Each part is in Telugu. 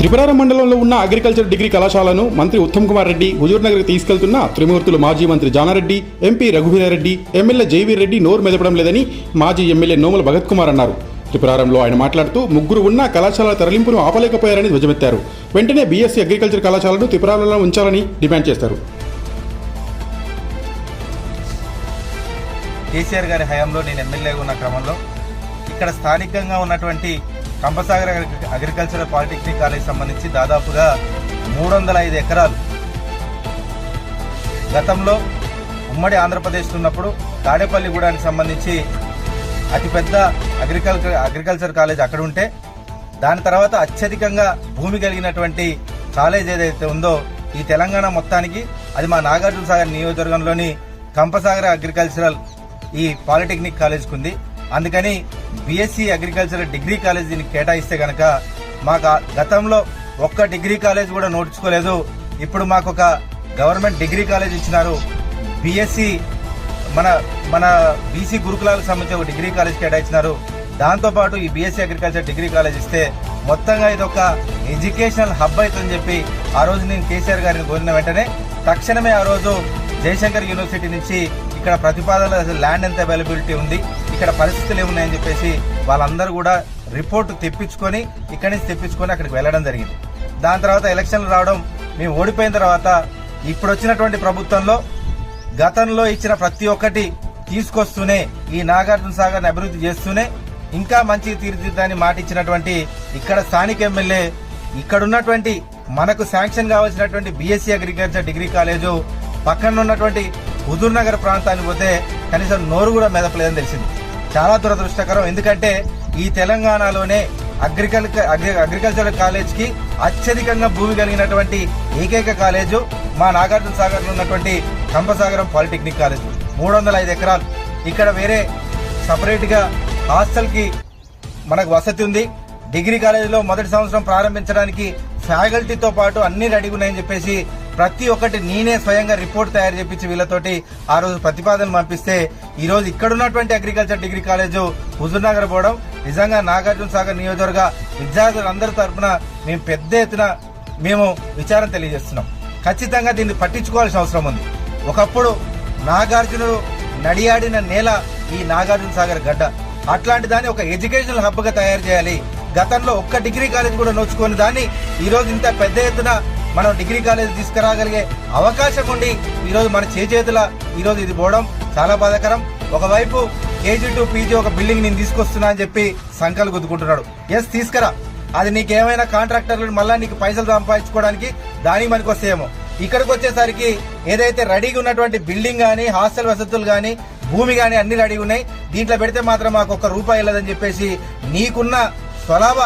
త్రిపురారం మండలంలో ఉన్న అగ్రికల్చర్ డిగ్రీ కళాశాలను మంత్రి ఉత్తమ్ కుమార్ రెడ్డి హుజూర్నగర్కి తీసుకెళ్తున్న త్రిమూర్తులు మాజీ మంత్రి జానారెడ్డి ఎంపీ రఘువీరారెడ్డి ఎమ్మెల్యే జైవీర్ రెడ్డి నోరు మెదపడం లేదని మాజీ ఎమ్మెల్యే నోముల భగత్ కుమార్ అన్నారు. త్రిపురారంలో ఆయన మాట్లాడుతూ ముగ్గురు ఉన్న కళాశాల తరలింపును ఆపలేకపోయారని ధ్వజమెత్తారు. వెంటనే బీఎస్సీ అగ్రికల్చర్ కళాశాలను త్రిపురారంలో ఉంచాలని డిమాండ్ చేశారు కేసీఆర్ గారి హయాంలో నేను ఎమ్మెల్యేగా ఉన్న క్రమంలో ఇక్కడ స్థానికంగా ఉన్నటువంటి Kampasagar agriculture agricultural polytechnic college సంబంధించి దాదాపుగా మూడు వందల ఐదు ఎకరాలు. గతంలో ఉమ్మడి ఆంధ్రప్రదేశ్ ఉన్నప్పుడు తాడేపల్లిగూడానికి సంబంధించి అతిపెద్ద అగ్రికల్చర్ అగ్రికల్చర్ కాలేజ్ అక్కడ ఉంటే దాని తర్వాత అత్యధికంగా భూమి కలిగినటువంటి కాలేజ్ ఏదైతే ఉందో ఈ తెలంగాణ మొత్తానికి అది మా నాగార్జున సాగర్ నియోజకవర్గంలోని కంపసాగర్ అగ్రికల్చరల్ ఈ పాలిటెక్నిక్ కాలేజ్కి ఉంది అందుకని బీఎస్సీ అగ్రికల్చర్ డిగ్రీ కాలేజ్ దీనికి కేటాయిస్తే గనక మాకు గతంలో ఒక్క డిగ్రీ కాలేజ్ కూడా నోటించుకోలేదు. ఇప్పుడు మాకు ఒక గవర్నమెంట్ డిగ్రీ కాలేజ్ ఇచ్చినారు. బీఎస్సీ మన మన బీసీ గురుకులాలకు సంబంధించి ఒక డిగ్రీ కాలేజ్ కేటాయించినారు దాంతోపాటు ఈ బీఎస్సీ అగ్రికల్చర్ డిగ్రీ కాలేజ్ ఇస్తే మొత్తంగా ఇది ఒక ఎడ్యుకేషనల్ హబ్ అవుతుందని చెప్పి ఆ రోజు నేను కేసీఆర్ గారిని కోరిన వెంటనే తక్షణమే ఆ రోజు జయశంకర్ యూనివర్సిటీ నుంచి ఇక్కడ ప్రతిపాదన ల్యాండ్ ఎంత అవైలబిలిటీ ఉంది. ఇక్కడ పరిస్థితులు ఏమున్నాయని చెప్పేసి వాళ్ళందరూ కూడా రిపోర్ట్ తెప్పించుకొని ఇక్కడి నుంచి తెప్పించుకొని అక్కడికి వెళ్ళడం జరిగింది. దాని తర్వాత ఎలక్షన్లు రావడం మేము ఓడిపోయిన తర్వాత ఇప్పుడు వచ్చినటువంటి ప్రభుత్వంలో గతంలో ఇచ్చిన ప్రతి ఒక్కటి తీసుకొస్తూనే ఈ నాగార్జునసాగర్ అభివృద్ధి చేస్తూనే ఇంకా మంచి తీర్చిదిద్దాన్ని మాట ఇచ్చినటువంటి ఇక్కడ స్థానిక ఎమ్మెల్యే ఇక్కడ ఉన్నటువంటి మనకు శాంక్షన్ కావాల్సినటువంటి బీఎస్సీ అగ్రికల్చర్ డిగ్రీ కాలేజు పక్కన ఉన్నటువంటి హుజూర్ నగర్ ప్రాంతానికి పోతే కనీసం నోరు కూడా మెదపలేదని తెలిసింది. చాలా దురదృష్టకరం. ఎందుకంటే ఈ తెలంగాణలోనే అగ్రికల్చర్ అగ్రికల్చర్ కాలేజ్కి అత్యధికంగా భూమి కలిగినటువంటి ఏకైక కాలేజు మా నాగార్జున సాగర్లో ఉన్నటువంటి కంపసాగరం పాలిటెక్నిక్ కాలేజ్. మూడు వందల ఐదు ఎకరాలు. ఇక్కడ వేరే సపరేట్గా హాస్టల్కి మనకు వసతి ఉంది. డిగ్రీ కాలేజీలో మొదటి సంవత్సరం ప్రారంభించడానికి ఫ్యాకల్టీతో పాటు అన్ని రెడీగా ఉన్నాయని చెప్పేసి ప్రతి ఒక్కటి నేనే స్వయంగా రిపోర్ట్ తయారు చేపించి వీళ్ళతోటి ఆ రోజు ప్రతిపాదనలు పంపిస్తే ఈ రోజు ఇక్కడ ఉన్నటువంటి అగ్రికల్చర్ డిగ్రీ కాలేజు హుజూర్నగర్ పోవడం నిజంగా నాగార్జున సాగర్ నియోజకవర్గ విద్యార్థులందరి తరఫున మేము పెద్ద ఎత్తున మేము విచారం తెలియజేస్తున్నాం. ఖచ్చితంగా దీన్ని పట్టించుకోవాల్సిన అవసరం ఉంది. ఒకప్పుడు నాగార్జునుడు నడియాడిన నేల ఈ నాగార్జున సాగర్ గడ్డ. అట్లాంటి దాన్ని ఒక ఎడ్యుకేషనల్ హబ్గా తయారు చేయాలి. గతంలో ఒక్క డిగ్రీ కాలేజ్ కూడా నోచుకొని దాన్ని ఈరోజు ఇంత పెద్ద ఎత్తున మనం డిగ్రీ కాలేజ్ తీసుకురాగలిగే అవకాశం ఉండి ఈరోజు మన చేతుల ఈరోజు ఇది పోవడం చాలా బాధాకరం. ఒకవైపు కేజీ టు పీజీ ఒక బిల్డింగ్ నేను తీసుకొస్తున్నా అని చెప్పి సంకలు గుద్దుకుంటున్నాడు. ఎస్ తీసుకురా. అది నీకేమైనా కాంట్రాక్టర్లు మళ్ళా నీకు పైసలు సంపాదించుకోవడానికి దానికి మనకు వస్తాయేమో. ఇక్కడికి వచ్చేసరికి ఏదైతే రెడీగా ఉన్నటువంటి బిల్డింగ్ కానీ హాస్టల్ వసతులు కానీ భూమి కానీ అన్ని రెడీగా ఉన్నాయి. దీంట్లో పెడితే మాత్రం మాకు ఒక్క రూపాయి వెళ్ళదని చెప్పేసి నీకున్న స్వలాభ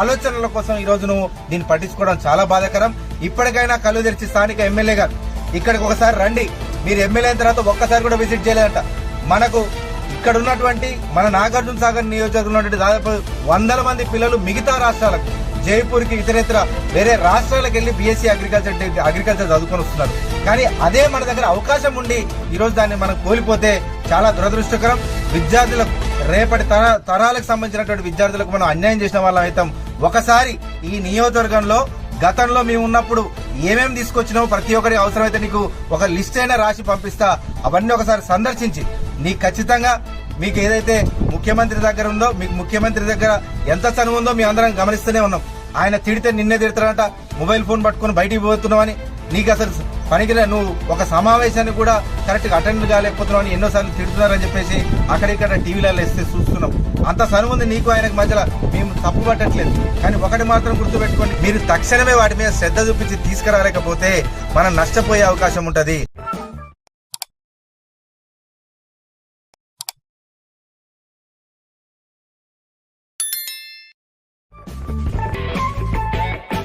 ఆలోచనల కోసం ఈ రోజు నువ్వు దీన్ని పట్టించుకోవడం చాలా బాధాకరం. ఇప్పటికైనా కళ్ళు తెరిచి స్థానిక ఎమ్మెల్యే గారు ఇక్కడికి ఒకసారి రండి. మీరు ఎమ్మెల్యే అయిన తర్వాత ఒక్కసారి కూడా విజిట్ చేయలేదంట. మనకు ఇక్కడ ఉన్నటువంటి మన నాగార్జున సాగర్ నియోజకవర్గంలో ఉన్నటువంటి దాదాపు వందల మంది పిల్లలు మిగతా రాష్ట్రాలకు జైపూర్కి ఇతరేతర వేరే రాష్ట్రాలకు వెళ్ళి బీఎస్సీ అగ్రికల్చర్ అగ్రికల్చర్ చదువుకొని వస్తున్నారు. కానీ అదే మన దగ్గర అవకాశం ఉండి ఈరోజు దాన్ని మనం కోల్పోతే చాలా దురదృష్టకరం. విద్యార్థులకు రేపటి తర తరాలకు సంబంధించినటువంటి విద్యార్థులకు మనం అన్యాయం చేసిన వాళ్ళం అవుతాం. ఒకసారి ఈ నియోజకవర్గంలో గతంలో మేము ఉన్నప్పుడు ఏమేమి తీసుకొచ్చినావు ప్రతి ఒక్కరి అవసరమైతే నీకు ఒక లిస్ట్ అయినా రాసి పంపిస్తా. అవన్నీ ఒకసారి సందర్శించి. నీకు ఖచ్చితంగా మీకు ఏదైతే ముఖ్యమంత్రి దగ్గర ఉందో మీకు ముఖ్యమంత్రి దగ్గర ఎంత చనువు ఉందో మీ అందరం గమనిస్తూనే ఉన్నాం. ఆయన తిడితే నిన్నే తిడతాడంట మొబైల్ ఫోన్ పట్టుకుని బయటికి పోతున్నామని. నీకు అసలు పనికిరా నువ్వు ఒక సమావేశాన్ని కూడా కరెక్ట్గా అటెండ్ కాలేకపోతున్నావు అని ఎన్నోసార్లు తిడుతున్నారని చెప్పేసి అక్కడిక్కడ టీవీలలో వేస్తే చూస్తున్నాం అంత సనువు నీకు ఆయనకు మధ్యలో మేము తప్పు పట్టట్లేదు. కానీ ఒకటి మాత్రం గుర్తుపెట్టుకోండి మీరు తక్షణమే వాటి మీద శ్రద్ధ చూపించి తీసుకురాలేకపోతే మనం నష్టపోయే అవకాశం ఉంటుంది.